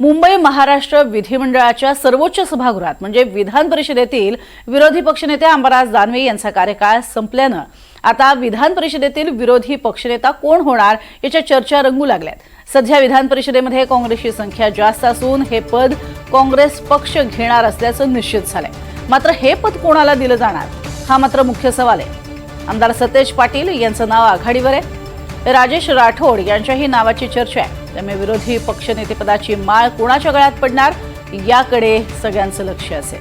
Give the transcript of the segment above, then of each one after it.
मुंबई महाराष्ट्र विधिमंडळाच्या सर्वोच्च सभागृहात म्हणजे विधान परिषदेतील विरोधी पक्षनेते अंबराज दानवे यांचा कार्यकाळ संपल्यानं आता विधान परिषदेतील विरोधी पक्षनेता कोण होणार याच्या चर्चा रंगू लागल्यात. सध्या विधान परिषदेमध्ये काँग्रेसची संख्या जास्त असून हे पद काँग्रेस पक्ष घेणार असल्याचं निश्चित झालंय. मात्र हे पद कोणाला दिलं जाणार? हा मात्र मुख्य सवाल आहे. आमदार सतेज पाटील यांचं नाव आघाडीवर आहे. राजेश राठोड यांच्याही नावाची चर्चा आहे. त्यामुळे विरोधी पक्षनेतेपदाची माळ कोणाच्या गळ्यात पडणार याकडे सगळ्यांचं लक्ष असेल.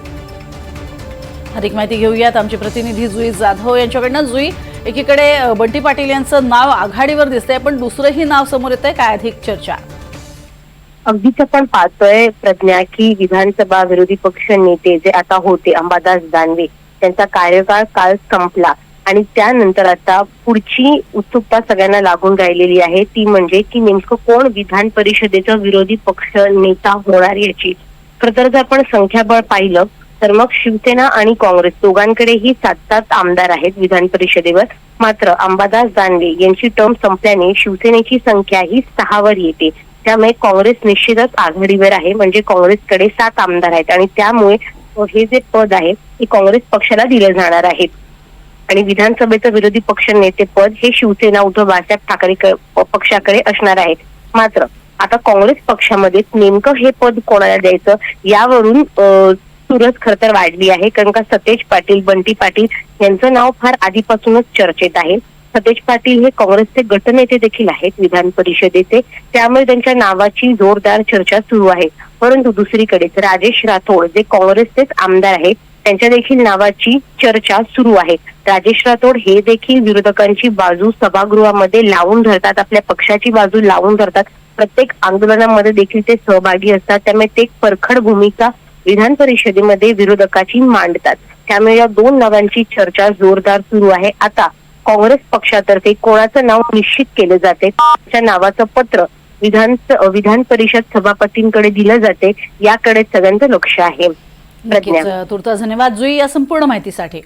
अधिक माहिती घेऊयात. आमचे प्रतिनिधी जुई जाधव यांच्याकडनं. जुई एकीकडे बंटी पाटील यांचं नाव आघाडीवर दिसतंय पण दुसरंही नाव समोर येतंय. काय अधिक चर्चा? अगदीच आपण पाहतोय प्रज्ञा की विधानसभा विरोधी पक्ष नेते जे आता होते अंबादास दानवे त्यांचा कार्यकाळ काल संपला. आणि त्यानंतर आता पुढची उत्सुकता सगळ्यांना लागून राहिलेली आहे. ती म्हणजे की नेमकं कोण विधान परिषदेचा विरोधी पक्ष नेता होणार याची. खर तर जर आपण संख्याबळ पाहिलं तर मग शिवसेना आणि काँग्रेस दोघांकडेही सात सात आमदार आहेत विधान परिषदेवर. मात्र अंबादास दानवे यांची टर्म संपल्याने शिवसेनेची संख्या ही सहावर येते. त्यामुळे काँग्रेस निश्चितच आघाडीवर आहे. म्हणजे काँग्रेसकडे सात आमदार आहेत. आणि त्यामुळे हे जे पद आहे ते काँग्रेस पक्षाला दिलं जाणार आहे. आणि विधानसभेचं विरोधी पक्ष नेते पद हे शिवसेना उद्धव बाळासाहेब ठाकरे पक्षाकडे असणार आहेत. मात्र आता काँग्रेस पक्षामध्ये नेमकं हे पद कोणाला द्यायचं यावरून अ, खर तर वाढली आहे. कारण का सतेज पाटील बंटी पाटील यांचं नाव फार आधीपासूनच चर्चेत आहे. सतेज पाटील हे काँग्रेसचे गटनेते देखील आहेत विधान परिषदेचे. त्यामुळे त्यांच्या नावाची जोरदार चर्चा सुरू आहे. परंतु दुसरीकडेच राजेश राठोड जे काँग्रेसचेच आमदार आहेत त्यांच्या देखील नावाची चर्चा सुरू आहे. राजेश राठोड हे देखील विरोधकांची बाजू सभागृहामध्ये लावून धरतात आपल्या पक्षाची बाजू लावून धरतात. प्रत्येक आंदोलनामध्ये देखील ते सहभागी असतात त्यामुळे ते परखड भूमिका विधान परिषदेमध्ये विरोधकाची मांडतात. त्यामुळे या दोन नावांची चर्चा जोरदार सुरू आहे. आता काँग्रेस पक्षातर्फे कोणाचं नाव निश्चित केलं जाते? त्या नावाचं पत्र विधान विधान परिषद सभापतींकडे दिलं जाते? याकडे सगळ्यांचं लक्ष आहे. नक्कीच. तुर्तास धन्यवाद. जुई या संपूर्ण माहितीसाठी.